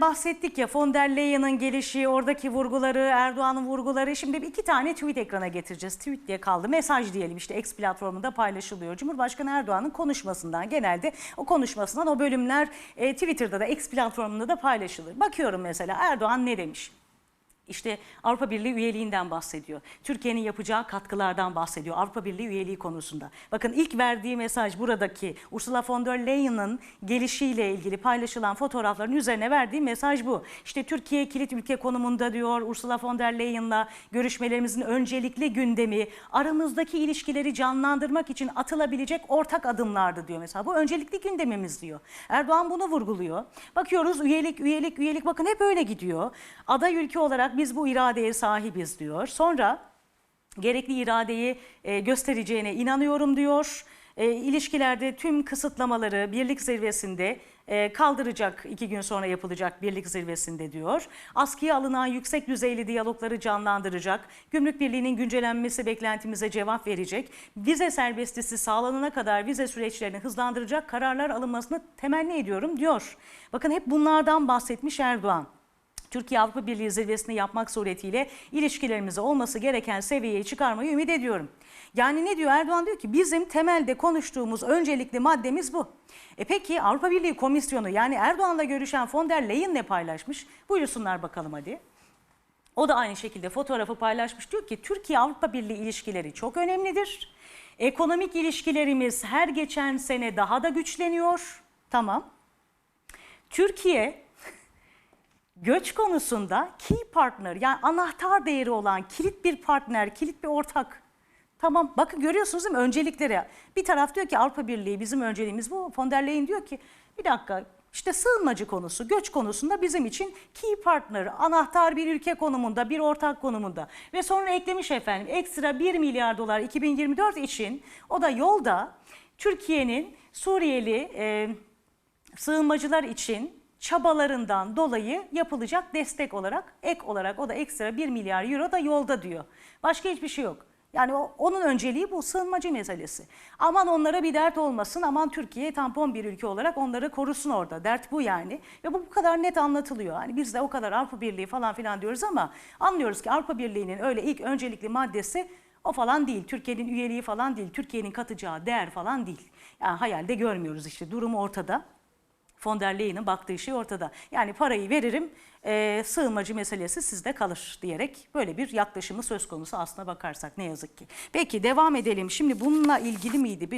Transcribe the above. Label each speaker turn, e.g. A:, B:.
A: Bahsettik ya von der Leyen'in gelişi, oradaki vurguları, Erdoğan'ın vurguları. Şimdi iki tane tweet ekrana getireceğiz. Tweet diye kaldı. Mesaj diyelim işte X platformunda paylaşılıyor. Cumhurbaşkanı Erdoğan'ın konuşmasından genelde o konuşmasından o bölümler e, Twitter'da da X platformunda da paylaşılır. Bakıyorum mesela Erdoğan ne demiş? İşte Avrupa Birliği üyeliğinden bahsediyor. Türkiye'nin yapacağı katkılardan bahsediyor Avrupa Birliği üyeliği konusunda. Bakın ilk verdiği mesaj buradaki Ursula von der Leyen'ın gelişiyle ilgili paylaşılan fotoğrafların üzerine verdiği mesaj bu. İşte Türkiye kilit ülke konumunda diyor Ursula von der Leyen'la görüşmelerimizin öncelikli gündemi aramızdaki ilişkileri canlandırmak için atılabilecek ortak adımlardı diyor mesela. Bu öncelikli gündemimiz diyor. Erdoğan bunu vurguluyor. Bakıyoruz üyelik üyelik üyelik bakın hep öyle gidiyor. Aday ülke olarak biz bu iradeye sahibiz diyor. Sonra gerekli iradeyi e, göstereceğine inanıyorum diyor. E, ilişkilerde tüm kısıtlamaları birlik zirvesinde e, kaldıracak iki gün sonra yapılacak birlik zirvesinde diyor. Askıya alınan yüksek düzeyli diyalogları canlandıracak. Gümrük Birliği'nin güncellenmesi beklentimize cevap verecek. Vize serbestisi sağlanana kadar vize süreçlerini hızlandıracak kararlar alınmasını temenni ediyorum diyor. Bakın hep bunlardan bahsetmiş Erdoğan. Türkiye Avrupa Birliği zirvesini yapmak suretiyle ilişkilerimizi olması gereken seviyeye çıkarmayı ümit ediyorum. Yani ne diyor Erdoğan diyor ki bizim temelde konuştuğumuz öncelikli maddemiz bu. E peki Avrupa Birliği Komisyonu yani Erdoğan'la görüşen von der Leyen ne paylaşmış? Buyursunlar bakalım hadi. O da aynı şekilde fotoğrafı paylaşmış. Diyor ki Türkiye Avrupa Birliği ilişkileri çok önemlidir. Ekonomik ilişkilerimiz her geçen sene daha da güçleniyor. Tamam. Türkiye göç konusunda key partner yani anahtar değeri olan kilit bir partner, kilit bir ortak. Tamam bakın görüyorsunuz değil mi öncelikleri. Bir taraf diyor ki Avrupa Birliği bizim önceliğimiz bu. Von der Leyen diyor ki bir dakika işte sığınmacı konusu, göç konusunda bizim için key partner, anahtar bir ülke konumunda, bir ortak konumunda. Ve sonra eklemiş efendim ekstra 1 milyar dolar 2024 için o da yolda Türkiye'nin Suriyeli e, sığınmacılar için çabalarından dolayı yapılacak destek olarak ek olarak o da ekstra 1 milyar euro da yolda diyor. Başka hiçbir şey yok. Yani o, onun önceliği bu sığınmacı meselesi. Aman onlara bir dert olmasın, aman Türkiye tampon bir ülke olarak onları korusun orada. Dert bu yani. Ve bu bu kadar net anlatılıyor. Hani biz de o kadar Avrupa Birliği falan filan diyoruz ama anlıyoruz ki Avrupa Birliği'nin öyle ilk öncelikli maddesi o falan değil. Türkiye'nin üyeliği falan değil. Türkiye'nin katacağı değer falan değil. Yani hayalde görmüyoruz işte. Durum ortada von der Leyen'in baktığı şey ortada. Yani parayı veririm, e, sığınmacı meselesi sizde kalır diyerek böyle bir yaklaşımı söz konusu aslına bakarsak ne yazık ki. Peki devam edelim. Şimdi bununla ilgili miydi? Bir